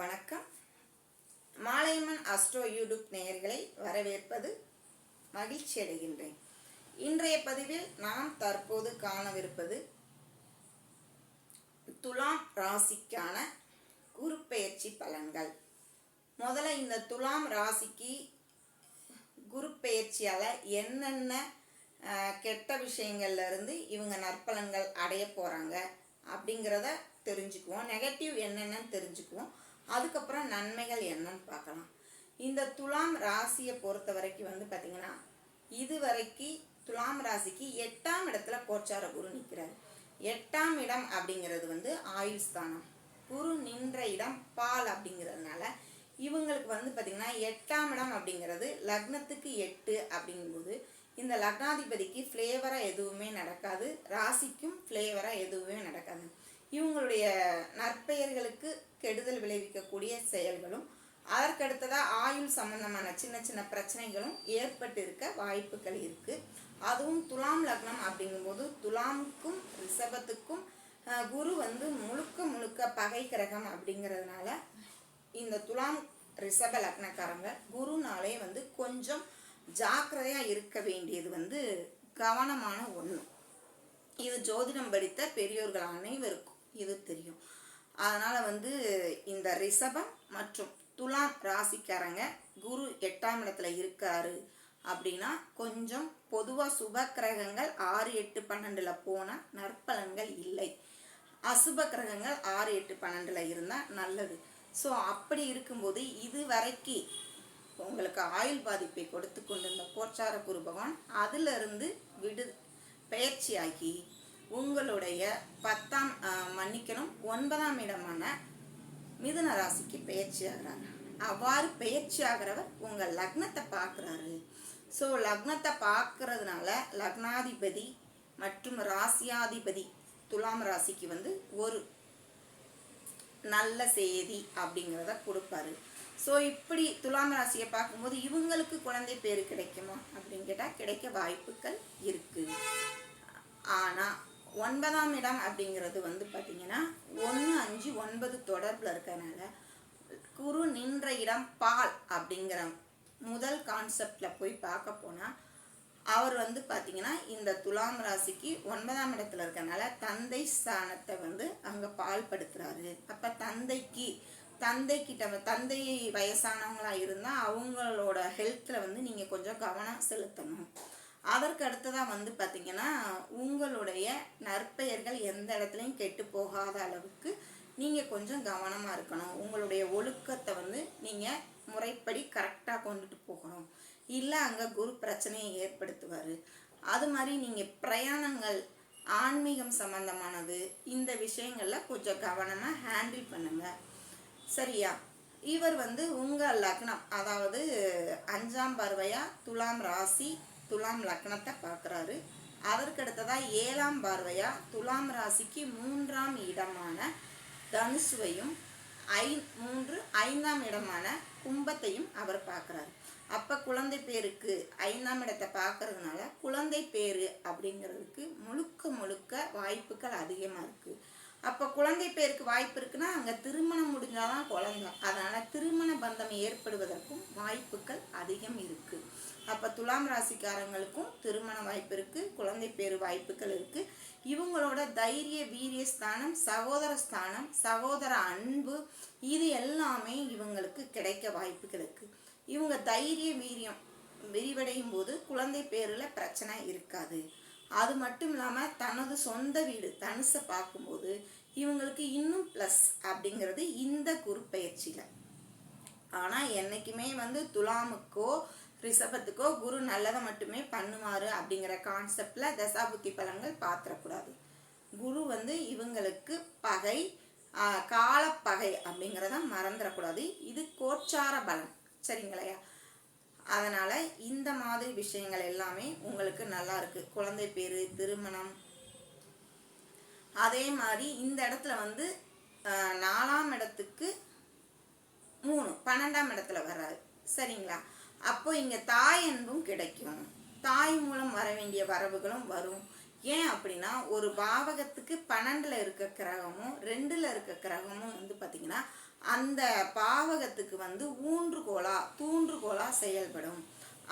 வணக்கம். Malaiyamman astro YouTube நேயர்களை வரவேற்பது மகிழ்ச்சி அடைகின்றேன். இன்றைய பதிவில் நாம் தற்போது காணவிருப்பது துலாம் ராசிக்கான குருப்பெயர்ச்சி பலன்கள். முதல்ல இந்த துலாம் ராசிக்கு குருப்பெயர்ச்சியால் என்னென்ன கெட்ட விஷயங்கள்லேருந்து இவங்க நற்பலன்கள் அடைய போகிறாங்க அப்படிங்கிறத தெரிஞ்சுக்குவோம். நெகட்டிவ் என்னென்னு தெரிஞ்சுக்குவோம். அதுக்கப்புறம் நன்மைகள் என்னன்னு பார்க்கலாம். இந்த துலாம் ராசியை பொறுத்த வரைக்கும் வந்து பார்த்திங்கன்னா இது வரைக்கும் துலாம் ராசிக்கு எட்டாம் இடத்துல கோச்சார குரு நிற்கிறார் எட்டாம் இடம் அப்படிங்கிறது வந்து ஆயுள் ஸ்தானம். குரு நின்ற இடம் பால் அப்படிங்கிறதுனால இவங்களுக்கு வந்து பார்த்திங்கன்னா எட்டாம் இடம் அப்படிங்கிறது லக்னத்துக்கு எட்டு அப்படிங்கும்போது இந்த லக்னாதிபதிக்கு ஃப்ளேவராக எதுவுமே நடக்காது. ராசிக்கும் ஃப்ளேவராக எதுவுமே நடக்காது. இவங்களுடைய நற்பெயர்களுக்கு கெடுதல் விளைவிக்கக்கூடிய செயல்களும் அதற்கடுத்ததாக ஆயுள் சம்பந்தமான சின்ன சின்ன பிரச்சனைகளும் ஏற்பட்டு இருக்க வாய்ப்புகள் இருக்குது அதுவும் துலாம் லக்னம் அப்படிங்கும்போது துலாமுக்கும் ரிஷபத்துக்கும் குரு வந்து முழுக்க முழுக்க பகை கிரகம் அப்படிங்கிறதுனால இந்த துலாம் ரிஷப லக்னக்காரங்க குருனாலே வந்து கொஞ்சம் ஜாக்கிரதையாக இருக்க வேண்டியது வந்து கவனமான ஒன்று இது ஜோதிடம் படித்த பெரியோர்கள் அனைவருக்கும். இது தெரியும். அதனால் வந்து இந்த ரிஷபம் மற்றும் துலாம் ராசிக்காரங்க குரு எட்டாம் இடத்துல இருக்காரு அப்படின்னா கொஞ்சம் பொதுவாக சுப கிரகங்கள் ஆறு எட்டு பன்னெண்டில் போனால் நற்பலன்கள் இல்லை. அசுப கிரகங்கள் ஆறு எட்டு பன்னெண்டில் இருந்தால் நல்லது. ஸோ அப்படி இருக்கும்போது இது வரைக்கும் உங்களுக்கு ஆயுள் பாதிப்பை கொடுத்து கொண்டிருந்த கோச்சார குரு பகவான் அதிலிருந்து விடு பயிற்சியாகி உங்களுடைய பத்தாம் மன்னிக்கணும் ஒன்பதாம் இடமான மிதுன ராசிக்கு பெயர்ச்சி ஆகிறாரு அவ்வாறு பெயர்ச்சி ஆகிறவர் உங்கள் லக்னத்தை பார்க்குறாரு. ஸோ லக்னத்தை பார்க்கறதுனால லக்னாதிபதி மற்றும் ராசியாதிபதி துலாம் ராசிக்கு வந்து ஒரு நல்ல செய்தி அப்படிங்கிறத கொடுப்பாரு. ஸோ இப்படி துலாம் ராசியை பார்க்கும்போது இவங்களுக்கு குழந்தை பேர் கிடைக்குமா அப்படின்னு கேட்டால் கிடைக்க வாய்ப்புகள் இருக்குது ஆனால் ஒன்பதாம் இடம் அப்படிங்கிறது வந்து பார்த்திங்கன்னா ஒன்று அஞ்சு ஒன்பது தொடர்பில் இருக்கிறனால குரு நின்ற இடம் பால் அப்படிங்கிற முதல் கான்செப்டில் போய் பார்க்க போனால் அவர் வந்து பார்த்தீங்கன்னா இந்த துலாம் ராசிக்கு ஒன்பதாம் இடத்துல இருக்கனால தந்தை ஸ்தானத்தை வந்து அங்கே பால்படுத்துறாரு. அப்போ தந்தைக்கு தந்தை கிட்ட தந்தை வயசானவங்களாக இருந்தால் அவங்களோட ஹெல்த்தில் வந்து நீங்கள் கொஞ்சம் கவனம் செலுத்தணும். அதற்கு அடுத்ததாக வந்து பார்த்தீங்கன்னா உங்களுடைய நற்பெயர்கள் எந்த இடத்துலையும் கெட்டு போகாத அளவுக்கு நீங்கள் கொஞ்சம் கவனமாக இருக்கணும். உங்களுடைய ஒழுக்கத்தை வந்து நீங்கள் முறைப்படி கரெக்டாக கொண்டுட்டு போகணும். இல்லை அங்கே குரு பிரச்சனையை ஏற்படுத்துவார். அது மாதிரி நீங்கள் பிரயாணங்கள் ஆன்மீகம் சம்பந்தமானது இந்த விஷயங்களில் கொஞ்சம் கவனமாக ஹேண்டில் பண்ணுங்கள் சரியா? இவர் வந்து உங்கள் லக்னம் அதாவது அஞ்சாம் பருவையாக துலாம் ராசி துலாம் லக்னத்தை பார்க்குறாரு. அவருக்கு அடுத்ததாக ஏழாம் பார்வையா துலாம் ராசிக்கு மூன்றாம் இடமான தனுசுவையும் ஐ மூன்று ஐந்தாம் இடமான கும்பத்தையும் அவர் பார்க்குறாரு. அப்போ குழந்தை பேருக்கு ஐந்தாம் இடத்தை பார்க்கறதுனால குழந்தை பேரு அப்படிங்கிறதுக்கு முழுக்க முழுக்க வாய்ப்புகள் அதிகமாக இருக்குது அப்போ குழந்தை பேருக்கு வாய்ப்பு இருக்குன்னா அங்கே திருமணம் முடிஞ்சாதான் குழந்தை. அதனால் திருமண பந்தம் ஏற்படுவதற்கும் வாய்ப்புகள் அதிகம் இருக்குது அப்போ துலாம் ராசிக்காரங்களுக்கும் திருமண வாய்ப்பு இருக்குது குழந்தை பேரு வாய்ப்புகள் இருக்குது இவங்களோட தைரிய வீரிய ஸ்தானம் சகோதர ஸ்தானம் சகோதர அன்பு இது எல்லாமே இவங்களுக்கு கிடைக்க வாய்ப்புகள் இருக்குது இவங்க தைரிய வீரியம் விரிவடையும் போது குழந்தை பேரில் பிரச்சனை இருக்காது. அது மட்டும் இல்லாமல் தனது சொந்த வீடு தனுசை பார்க்கும்போது இவங்களுக்கு இன்னும் ப்ளஸ் அப்படிங்கிறது இந்த குரு ஆனால் என்றைக்குமே வந்து துலாமுக்கோ ரிஷபத்துக்கோ குரு நல்லதை மட்டுமே பண்ணுவார் அப்படிங்கிற கான்செப்டில் தசாபுத்தி பலன்கள் பார்த்துடக்கூடாது குரு வந்து இவங்களுக்கு பகை காலப்பகை அப்படிங்கிறத மறந்துடக்கூடாது. இது கோச்சார பலன். சரிங்களையா அதனால் இந்த மாதிரி விஷயங்கள் எல்லாமே உங்களுக்கு நல்லா இருக்கு. குழந்தை பேரு திருமணம். அதே மாதிரி இந்த இடத்துல வந்து ஆஹ், நாலாம் இடத்துக்கு மூணு பன்னெண்டாம் இடத்துல வராது சரிங்களா? அப்போ இங்கே தாய் அன்பும் கிடைக்கும். தாய் மூலம் வர வேண்டிய வரவுகளும் வரும். ஏன் அப்படின்னா ஒரு பாவகத்துக்கு பன்னெண்டுல இருக்க கிரகமும் ரெண்டில் இருக்க கிரகமும் வந்து பார்த்திங்கன்னா அந்த பாவகத்துக்கு வந்து ஊன்றுகோலா தூன்றுகோலாக செயல்படும்.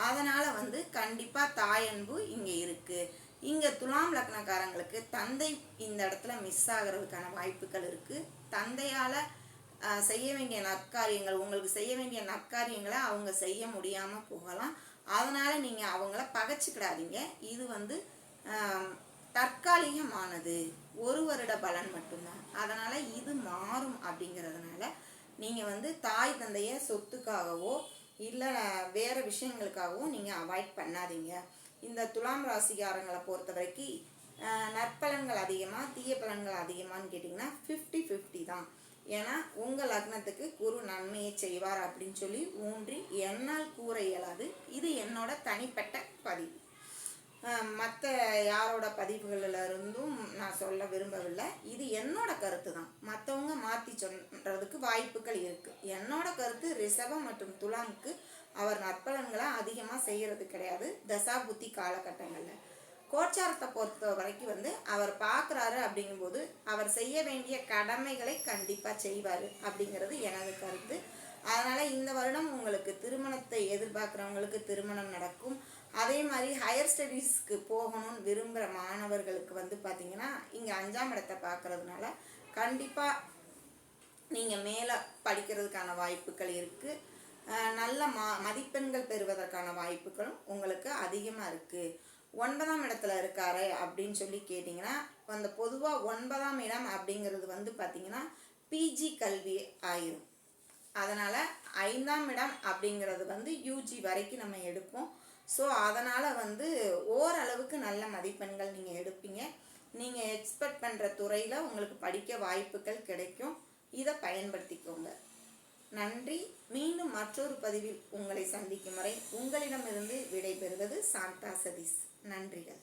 அதனால் வந்து கண்டிப்பாக தாயன்பு இங்கே இருக்குது இங்கே துலாம் லக்னக்காரங்களுக்கு தந்தை இந்த இடத்துல மிஸ் ஆகிறதுக்கான வாய்ப்புகள் இருக்குது தந்தையால் செய்ய வேண்டிய நற்காரியங்கள் உங்களுக்கு செய்ய வேண்டிய நற்காரியங்களை அவங்க செய்ய முடியாமல் போகலாம். அதனால் நீங்கள் அவங்கள பகைச்சிக்கிடாதீங்க. இது வந்து தற்காலிகமானது. ஒரு வருட பலன் மட்டும்தான். அதனால் இது மாறும் அப்படிங்கிறதுனால நீங்கள் வந்து தாய் தந்தைய சொத்துக்காகவோ இல்லை வேறு விஷயங்களுக்காகவோ நீங்கள் அவாய்ட் பண்ணாதீங்க. இந்த துலாம் ராசிக்காரங்களை பொறுத்த வரைக்கும் நற்பலன்கள் அதிகமாக தீய பலன்கள் அதிகமான்னு கேட்டிங்கன்னா ஃபிஃப்டி ஃபிஃப்டி தான். ஏன்னா உங்கள் லக்னத்துக்கு குரு நன்மையை செய்வார் அப்படின்னு சொல்லி ஊன்றி என்னால் கூற இயலாது. இது என்னோட தனிப்பட்ட பதிவு. மற்ற யாரோட பதிவுகளில் இருந்தும் நான் சொல்ல விரும்பவில்லை. இது என்னோட கருத்து தான். மற்றவங்க மாற்றி சொல்றதுக்கு வாய்ப்புகள் இருக்கு. என்னோட கருத்து ரிஷபம் மற்றும் துலாமுக்கு அவர் நற்பலன்களை அதிகமாக செய்கிறது கிடையாது. தசாபுத்தி காலகட்டங்களில். கோச்சாரத்தை பொறுத்த வரைக்கும் வந்து அவர் பார்க்குறாரு அப்படிங்கும்போது அவர் செய்ய வேண்டிய கடமைகளை கண்டிப்பாக செய்வார் அப்படிங்கிறது எனது கருத்து. அதனால் இந்த வருடம் உங்களுக்கு திருமணத்தை எதிர்பார்க்குறவங்களுக்கு திருமணம் நடக்கும். அதே மாதிரி ஹையர் ஸ்டடீஸ்க்கு போகணும்னு விரும்புகிற மாணவர்களுக்கு வந்து பார்த்தீங்கன்னா இங்கே அஞ்சாம் இடத்தை பார்க்குறதுனால கண்டிப்பாக நீங்கள் மேலே படிக்கிறதுக்கான வாய்ப்புகள் இருக்குது நல்ல மா மதிப்பெண்கள் பெறுவதற்கான வாய்ப்புகளும் உங்களுக்கு அதிகமாக இருக்குது ஒன்பதாம் இடத்துல இருக்காரு அப்படின்னு சொல்லி கேட்டிங்கன்னா அந்த பொதுவாக ஒன்பதாம் இடம் அப்படிங்கிறது வந்து பார்த்திங்கன்னா பிஜி கல்வி ஆயிரும். அதனால் ஐந்தாம் இடம் அப்படிங்கிறது வந்து யூஜி வரைக்கும் நம்ம எடுப்போம். ஸோ அதனால் வந்து ஓரளவுக்கு நல்ல மதிப்பெண்கள் நீங்கள் எடுப்பீங்க. நீங்கள் எக்ஸ்பெக்ட் பண்ணுற துறையில் உங்களுக்கு படிக்க வாய்ப்புகள் கிடைக்கும். இதை பயன்படுத்திக்கோங்க. நன்றி. மீண்டும் மற்றொரு பதிவில் உங்களை சந்திக்கும் வரை உங்களிடமிருந்து விடைபெறுவது சாந்தா சதீஷ். நன்றிகள்.